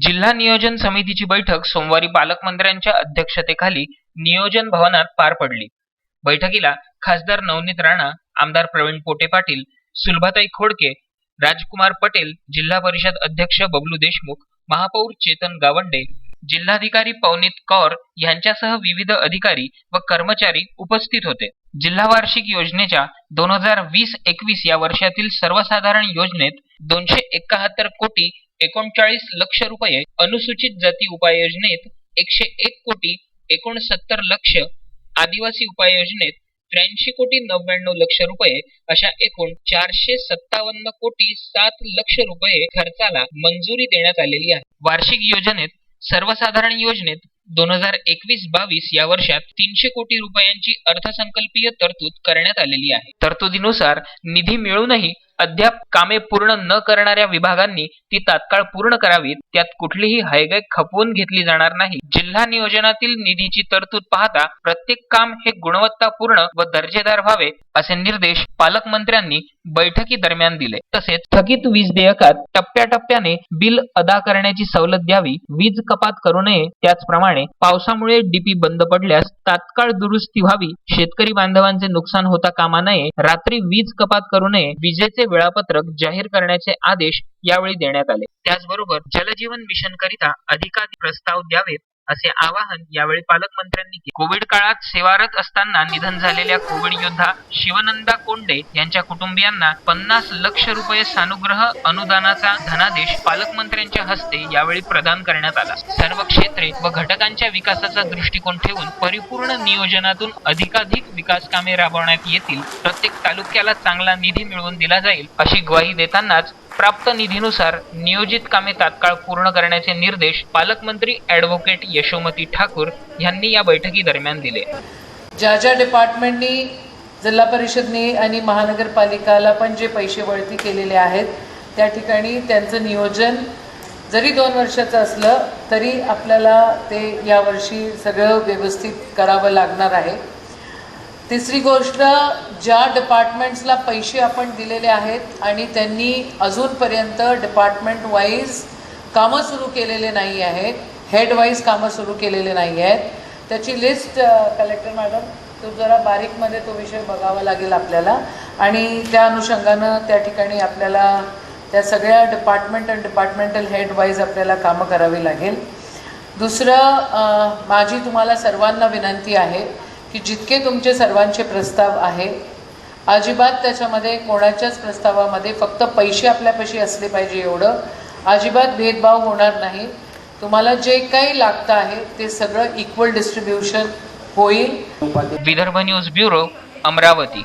जिल्हा नियोजन समितीची बैठक सोमवारी पालकमंत्र्यांच्या अध्यक्षतेखाली नियोजन भवनात पार पडली. बैठकीला खासदार नवनीत राणा आमदार प्रवीण पोटे पाटील सुलभाताई खोडके राजकुमार पटेल जिल्हा परिषद अध्यक्ष बबलू देशमुख महापौर चेतन गावंडे जिल्हाधिकारी पवनीत कौर यांच्यासह विविध अधिकारी व कर्मचारी उपस्थित होते. जिल्हा वार्षिक योजनेच्या दोन हजार वीस एकवीस या वर्षातील सर्वसाधारण योजनेत दोनशे एकाहत्तर कोटी एकोणचाळीस लक्ष रुपये अनुसूचित जाती उपाययोजनेत एकशे एक कोटी एकोणसत्तर लक्ष आदिवासी उपाययोजनेत त्र्याऐंशी कोटी नव्याण्णव लक्ष रुपये अशा एकूण चारशे सत्तावन्न कोटी सात लक्ष रुपये खर्चाला मंजुरी देण्यात आलेली आहे. वार्षिक योजनेत सर्वसाधारण योजनेत दोन हजार एकवीस बावीस या वर्षात तीनशे कोटी रुपयांची अर्थसंकल्पीय तरतूद करण्यात आलेली आहे. तरतुदीनुसार निधी मिळूनही अद्याप कामे पूर्ण न करणाऱ्या विभागांनी ती तात्काळ पूर्ण करावीत त्यात कुठलीही हयगय खपवून घेतली जाणार नाही. जिल्हा नियोजनातील निधीची तरतूद पाहता प्रत्येक काम हे गुणवत्तापूर्ण व दर्जेदार व्हावे असे निर्देश पालकमंत्र्यांनी बैठकी दरम्यान दिले. तसेच थकीत वीज देयकात टप्प्याटप्प्याने बिल अदा करण्याची सवलत द्यावी वीज कपात करू नये त्याचप्रमाणे पावसामुळे डीपी बंद पडल्यास तात्काळ दुरुस्ती व्हावी शेतकरी बांधवांचे नुकसान होता कामा नये रात्री वीज कपात करू नये विजेचे वेळापत्रक जाहीर करण्याचे आदेश यावेळी देण्यात आले. त्याचबरोबर जलजीवन मिशन करिता अधिकाधिक प्रस्ताव द्यावेत. असे आवाहन यावेळी पालकमंत्र्यांनी केले. कोविड काळात सेवारत असताना निधन झालेल्या कोविड योद्धा शिवनंदा कोंडे यांच्या कुटुंबियांना पन्नास लक्ष रुपये सानुग्रह अनुदानाचा धनादेश पालकमंत्र्यांच्या हस्ते यावेळी प्रदान करण्यात आला. सर्व क्षेत्रे व घटकांच्या विकासाचा दृष्टिकोन ठेवून परिपूर्ण नियोजनातून अधिकाधिक विकास कामे राबवण्यात येतील. प्रत्येक तालुक्याला चांगला निधी मिळवून दिला जाईल अशी ग्वाही देतानाच प्राप्त निधीनुसार नियोजित कामे तात्काळ पूर्ण करण्याचे निर्देश पालकमंत्री ॲडव्होकेट यशोमती ठाकूर यांनी या बैठकी दरम्यान दिले. ज्या ज्या डिपार्टमेंटनी जिल्हा परिषदनी आणि महानगरपालिकाला पण जे पैसे वळती केलेले आहेत त्या ठिकाणी त्यांचं नियोजन जरी दोन वर्षाचं असलं तरी आपल्याला ते यावर्षी सगळं व्यवस्थित करावं लागणार आहे. तिसरी गोष्ट ज्या डिपार्टमेंट्सला पैसे आपण दिलेले आहेत आणि त्यांनी अजूनपर्यंत डिपार्टमेंट वाईज कामं सुरू केलेले नाही आहेत हेडवाईज कामं सुरू केलेले नाही आहेत त्याची लिस्ट कलेक्टर मॅडम तो जरा बारीकमध्ये तो विषय बघावा लागेल आपल्याला. आणि त्या अनुषंगानं त्या ठिकाणी आपल्याला त्या सगळ्या department and departmental head wise आपल्याला कामं करावी लागेल. दुसरं माझी तुम्हाला सर्वांना विनंती आहे की जितके तुमचे सर्वांचे प्रस्ताव आहे अजिबात त्याच्यामध्ये कोणाच्याच प्रस्तावामध्ये फक्त पैसे आपल्यापाशी असले पाहिजे एवढं. अजिबात भेदभाव होणार नाही. तुम्हाला जे काही लागतं आहे ते सगळं इक्वल डिस्ट्रीब्युशन होईल. Vidarbha news bureau Amravati.